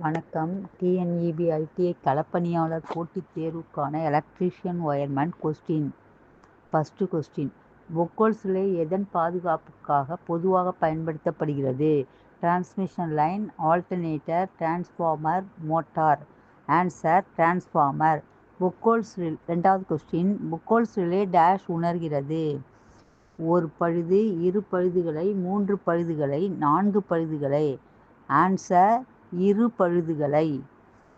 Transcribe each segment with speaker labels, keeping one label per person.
Speaker 1: வணக்கம். TNEB ITI களப்பணியாளர் போட்டித் தேர்வுக்கான electrician wireman question first question Buchholz சிலை எதன் பாதுகாப்புக்காக பொதுவாக பயன்படுத்தப்படுகிறது? Transmission line alternator transformer motor answer transformer Buchholz ரெண்டாவது கொஸ்டின் பொக்கோல்ஸ் ரிலே டேஷ் உணர்கிறது. ஒரு பழுது இரு பழுதுகளை மூன்று பழுதுகளை நான்கு பழுதுகளை. ஆன்சர் இரு பழுதுகளை.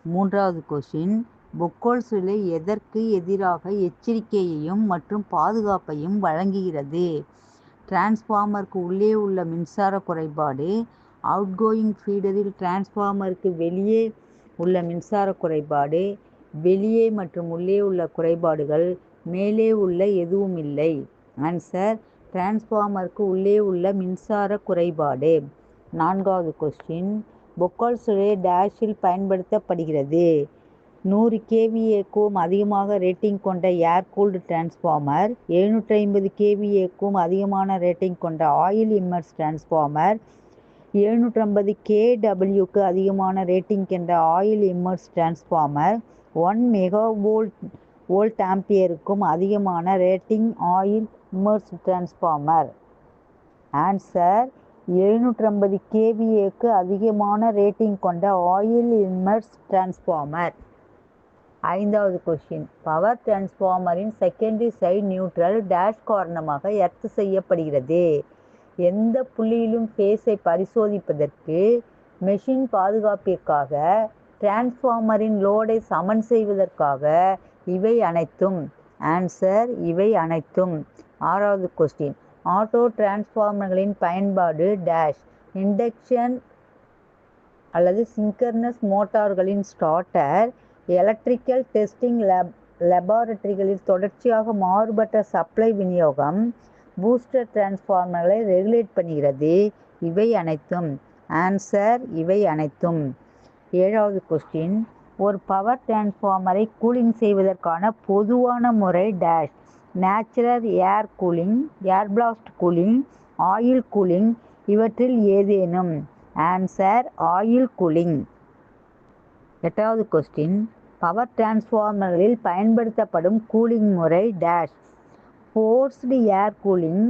Speaker 1: மூன்றாவது கொஸ்டின் பொக்கோல் ரிலே எதற்கு எதிராக எச்சரிக்கையையும் மற்றும் பாதுகாப்பையும் வழங்குகிறது? டிரான்ஸ்ஃபார்மருக்கு உள்ளே உள்ள மின்சார குறைபாடு. அவுட்கோயிங் ஃபீடரில் டிரான்ஸ்ஃபார்மருக்கு வெளியே உள்ள மின்சார குறைபாடு. வெளியே மற்றும் உள்ளே உள்ள குறைபாடுகள் மேலே உள்ள எதுவும் இல்லை. ஆன்சர் டிரான்ஸ்ஃபார்மருக்கு உள்ளே உள்ள மின்சார குறைபாடு. நான்காவது கொஸ்டின் பொக்கால் சுழலை டேஷில் பயன்படுத்தப்படுகிறது. நூறு கேவிஏக்கும் அதிகமாக ரேட்டிங் கொண்ட ஏர் கூல்டு டிரான்ஸ்ஃபார்மர் எழுநூற்றி ஐம்பது கேவிஏக்கும் அதிகமான ரேட்டிங் கொண்ட ஆயில் இம்மர்ஸ் டிரான்ஸ்ஃபார்மர் எழுநூற்றம்பது கேடபிள்யூக்கு அதிகமான ரேட்டிங் கொண்ட oil immerse transformer one mega volt volt ஆம்பியருக்கும் அதிகமான rating oil immerse transformer answer எழுநூற்றம்பது கேவிஏக்கு அதிகமான ரேட்டிங் கொண்ட ஆயில் இம்மர்ஸ் டிரான்ஸ்ஃபார்மர் ஐந்தாவது கொஷின் பவர் டிரான்ஸ்ஃபார்மரின் செகண்டரி சைடு நியூட்ரல் டேஷ் காரணமாக எர்த்து செய்யப்படுகிறது. எந்த புள்ளியிலும் ஃபேஸை பரிசோதிப்பதற்கு மெஷின் பாதுகாப்பிற்காக டிரான்ஸ்ஃபார்மரின் லோடை சமன் செய்வதற்காக இவை அனைத்தும். ஆன்சர் இவை அனைத்தும். ஆறாவது கொஸ்டின் ஆட்டோ டிரான்ஸ்ஃபார்மர்களின் பயன்பாடு டேஷ். இண்டக்ஷன் அல்லது சிங்கர்னஸ் மோட்டார்களின் ஸ்டார்டர் எலக்ட்ரிக்கல் டெஸ்டிங் லேப் லெபார்டரிகளில் தொடர்ச்சியாக மாறுபட்ட சப்ளை விநியோகம் பூஸ்டர் டிரான்ஸ்ஃபார்மர்களை ரெகுலேட் பண்ணுகிறது. இவை அனைத்தும். ஆன்சர் இவை அனைத்தும். ஏழாவது கொஸ்டின் ஒரு பவர் டிரான்ஸ்ஃபார்மரை கூலிங் செய்வதற்கான பொதுவான முறை dash. Natural air cooling air blast cooling oil cooling இவற்றில் ஏதேனும்? ஆன்சர் ஆயில் கூலிங் எட்டாவது கொஸ்டின் பவர் டிரான்ஸ்ஃபார்மர்களில் பயன்படுத்தப்படும் கூலிங் முறை dash forced air cooling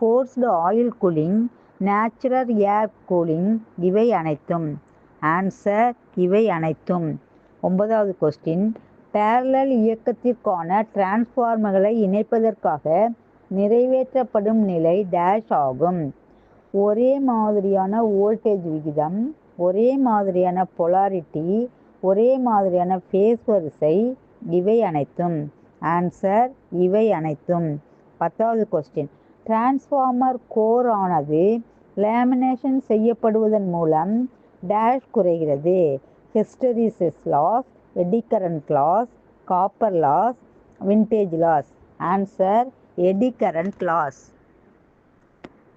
Speaker 1: forced oil cooling natural air cooling இவை அனைத்தும். ஆன்சர் இவை அனைத்தும். ஒன்பதாவது கொஸ்டின் பேரலல் இயக்கத்திற்கான டிரான்ஸ்ஃபார்மர்களை இணைப்பதற்காக நிறைவேற்றப்படும் நிலை டேஷ் ஆகும். ஒரே மாதிரியான வோல்டேஜ் விகிதம் ஒரே மாதிரியான பொலாரிட்டி ஒரே மாதிரியான ஃபேஸ் வரிசை இவை அனைத்தும். ஆன்சர் இவை அனைத்தும். பத்தாவது கொஸ்டின் டிரான்ஸ்ஃபார்மர் கோர் ஆனது லேமினேஷன் செய்யப்படுவதன் மூலம் டேஷ் குறைகிறது. Hysteresis loss eddy loss copper loss winding loss answer eddy loss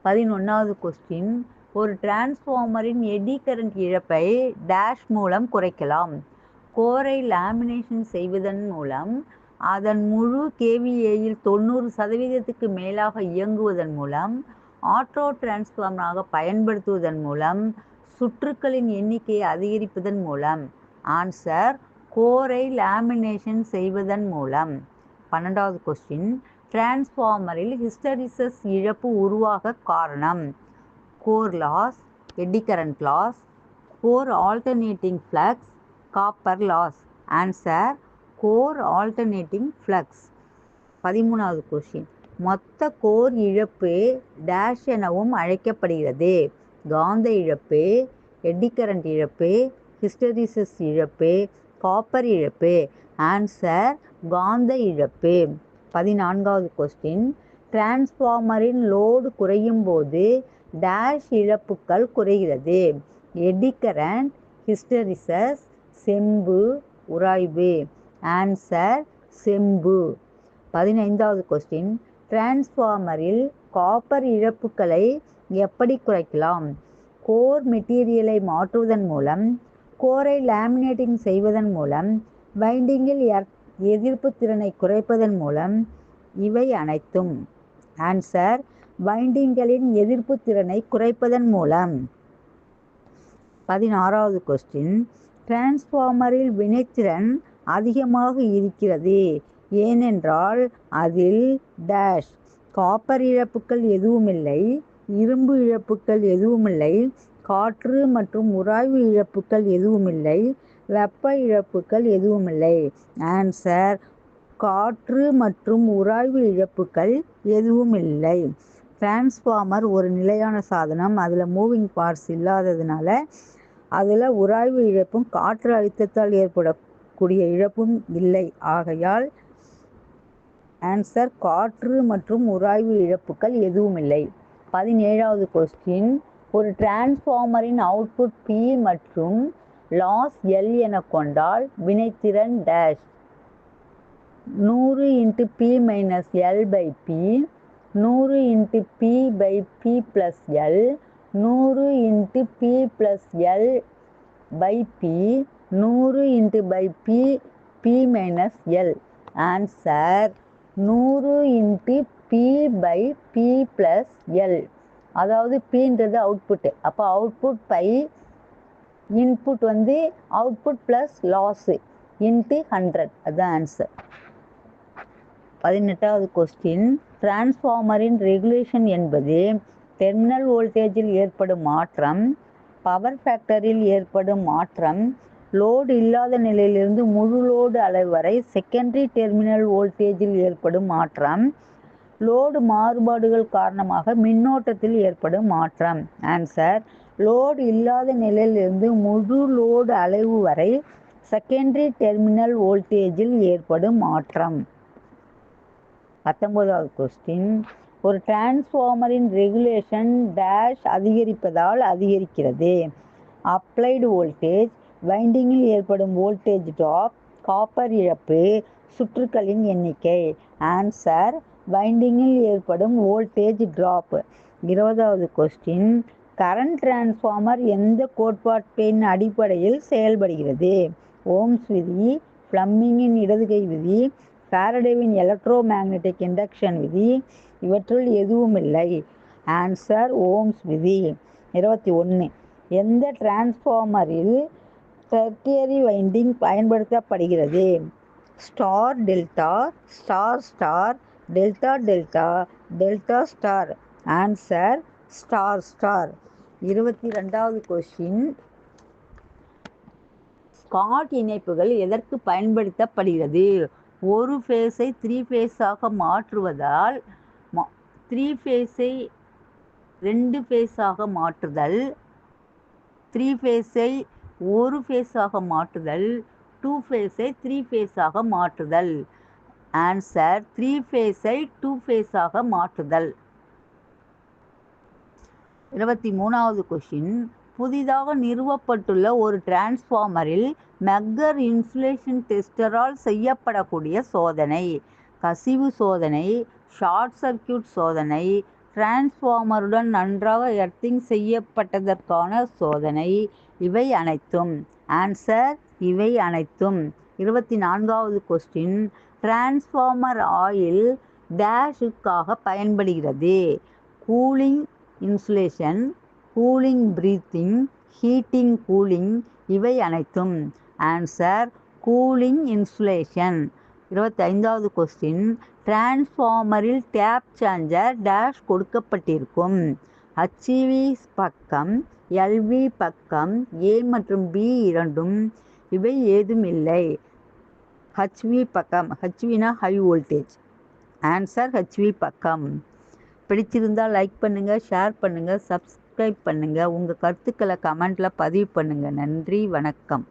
Speaker 1: பதினொன்றாவது கொஸ்டின் ஒரு டிரான்ஸ்ஃபார்மரின் எடி கரண்ட் இழப்பை டேஷ் மூலம் குறைக்கலாம். கோரை லேமினேஷன் செய்வதன் மூலம் அதன் முழு கேவிஏயில் தொண்ணூறு சதவீதத்துக்கு மேலாக இயங்குவதன் மூலம் ஆட்டோ டிரான்ஸ்ஃபார்மராக பயன்படுத்துவதன் மூலம் சுற்றுக்களின் எண்ணிக்கையை அதிகரிப்பதன் மூலம். ஆன்சர் கோரை லேமினேஷன் செய்வதன் மூலம். பன்னெண்டாவது கொஸ்டின் டிரான்ஸ்ஃபார்மரில் ஹிஸ்டரிசஸ் இழப்பு உருவாக காரணம். Core loss eddy current loss core alternating flux copper loss. Answer core alternating flux. பதிமூணாவது கொஷின் மொத்த கோர் இழப்பு டேஷ் எனவும் அழைக்கப்படுகிறது. காந்த இழப்பு எடி கரண்ட் இழப்பு ஹிஸ்டரிசஸ் இழப்பு காப்பர் இழப்பு. ஆன்சர் காந்த இழப்பு. பதினான்காவது கொஸ்டின் டிரான்ஸ்ஃபார்மரின் லோடு குறையும் போது டேஷ் இழப்புகள் குறைகிறது. எடிக்கரண்ட் ஹிஸ்டரிசஸ் செம்பு உராய்வு. ஆன்சர் செம்பு. பதினைந்தாவது கொஸ்டின் டிரான்ஸ்ஃபார்மரில் காப்பர் இழப்புகளை எப்படி குறைக்கலாம்? கோர் மெட்டீரியலை மாற்றுவதன் மூலம் கோரை லேமினேட்டிங் செய்வதன் மூலம் பைண்டிங்கில் எதிர்ப்பு திறனை குறைப்பதன் மூலம் இவை அனைத்தும். ஆன்சர் பைண்டிங்களின் எதிர்ப்பு திறனை குறைப்பதன் மூலம். பதினாறாவது கொஸ்டின். டிரான்ஸ்ஃபார்மரில் வினைத்திறன் அதிகமாக இருக்கிறது ஏனென்றால் அதில் டேஷ் காப்பர் இழப்புகள் எதுவுமில்லை இரும்பு இழப்புகள் எதுவுமில்லை காற்று மற்றும் உராய்வு இழப்புகள் எதுவுமில்லை வெப்ப இழப்புகள் எதுவுமில்லை ஆன்சர் காற்று மற்றும் உராய்வு இழப்புகள் எதுவுமில்லை டிரான்ஸ்ஃபார்மர் ஒரு நிலையான சாதனம். அதில் மூவிங் பார்ட்ஸ் இல்லாததுனால அதில் உராய்வு இழப்பும் காற்று அழுத்தத்தால் ஏற்படக்கூடிய இழப்பும் இல்லை. ஆகையால் ஆன்சர் காற்று மற்றும் உராய்வு இழப்புகள் எதுவும் இல்லை. பதினேழாவது கொஸ்டின் ஒரு டிரான்ஸ்ஃபார்மரின் அவுட்புட் பி மற்றும் லாஸ் எல் என கொண்டால் வினைத்திறன் டேஷ் நூறு into P minus L by P நூறு into P by P plus L நூறு into P plus L by P நூறு into by P P minus L answer நூறு into P by P plus L அதாவது பின்றது output அப்போ output by input வந்து output plus loss into hundred அதுதான் answer பதினெட்டாவது question டிரான்ஸ்ஃபார்மரின் ரெகுலேஷன் என்பது டெர்மினல் வோல்டேஜில் ஏற்படும் மாற்றம் பவர் ஃபேக்டரில் ஏற்படும் மாற்றம் லோடு இல்லாத நிலையிலிருந்து முழு லோடு அளவு வரை செகண்டரி டெர்மினல் வோல்டேஜில் ஏற்படும் மாற்றம் லோடு மாறுபாடுகள் காரணமாக மின்னோட்டத்தில் ஏற்படும் மாற்றம். ஆன்சர் லோடு இல்லாத நிலையிலிருந்து முழு லோடு அளவு வரை செகண்டரி டெர்மினல் வோல்டேஜில் ஏற்படும் மாற்றம். பத்தொன்பதாவது கொஸ்டின் ஒரு டிரான்ஸ்ஃபார்மரின் ரெகுலேஷன் டேஷ் அதிகரிப்பதால் அதிகரிக்கிறது. அப்ளைடு வோல்டேஜ் வைண்டிங்கில் ஏற்படும் வோல்டேஜ் ட்ராப் காப்பர் இழப்பு. சுற்றுக்களின் எண்ணிக்கை. ஆன்சர் வைண்டிங்கில் ஏற்படும் வோல்டேஜ் ட்ராப் இருபதாவது கொஸ்டின் கரண்ட் டிரான்ஸ்ஃபார்மர் எந்த கோட்பாட்டின் அடிப்படையில் செயல்படுகிறது? ஓம்ஸ் விதி ஃப்ளம்மிங்கின் இடதுகை விதி ஃபாரடேவின் எலக்ட்ரோ மேக்னெட்டிக் இண்டக்ஷன் விதி இவற்றுள் எதுவுமில்லை. ஆன்சர் ஓம்ஸ் விதி இருபத்தி ஒன்று எந்த டிரான்ஸ்ஃபார்மரில் டெர்டியரி வைண்டிங் பயன்படுத்தப்படுகிறது? Star delta star star delta delta delta star. Answer star star. இருபத்தி ரெண்டாவது கொஷின் ஸ்காட் இணைப்புகள் எதற்கு பயன்படுத்தப்படுகிறது? ஒரு ஃபேஸை த்ரீ ஃபேஸாக மாற்றுவதால் த்ரீ ஃபேஸை ரெண்டு ஃபேஸாக மாற்றுதல் த்ரீ ஃபேஸை ஒரு ஃபேஸாக மாற்றுதல் டூ ஃபேஸை த்ரீ ஃபேஸாக மாற்றுதல். ஆன்சர் த்ரீ ஃபேஸை டூ ஃபேஸாக மாற்றுதல். இருபத்தி மூணாவது கொஷின் புதிதாக நிறுவப்பட்டுள்ள ஒரு டிரான்ஸ்ஃபார்மரில் மெக்கர் இன்சுலேஷன் டெஸ்டரால் செய்யப்படக்கூடிய சோதனை. கசிவு சோதனை ஷார்ட் சர்க்கியூட் சோதனை டிரான்ஸ்ஃபார்மருடன் நன்றாக எர்த்திங் செய்யப்பட்டதற்கான சோதனை. இவை அனைத்தும். ஆன்சர் இவை அனைத்தும். இருபத்தி நான்காவது கொஸ்டின் டிரான்ஸ்ஃபார்மர் ஆயில் டேஷுக்காக பயன்படுகிறது. Cooling insulation cooling breathing heating cooling இவை அனைத்தும். ஆன்சர் கூலிங் இன்சுலேஷன் இருபத்தைந்தாவது கொஸ்டின் டிரான்ஸ்ஃபார்மரில் டேப் சேஞ்சர் டேஷ் கொடுக்கப்பட்டிருக்கும். ஹச்வி பக்கம் எல்வி பக்கம் ஏ மற்றும் பி இரண்டும் இவை ஏதும் இல்லை ஹச்வி பக்கம் ஹச்வினா ஹை வோல்டேஜ் ஆன்சர் ஹச்வி பக்கம். பிடிச்சிருந்தால் லைக் பண்ணுங்கள் ஷேர் பண்ணுங்கள் சப்ஸ்கிரைப் பண்ணுங்கள் உங்கள் கருத்துக்களை கமெண்ட்டில் பதிவு பண்ணுங்கள் நன்றி வணக்கம்.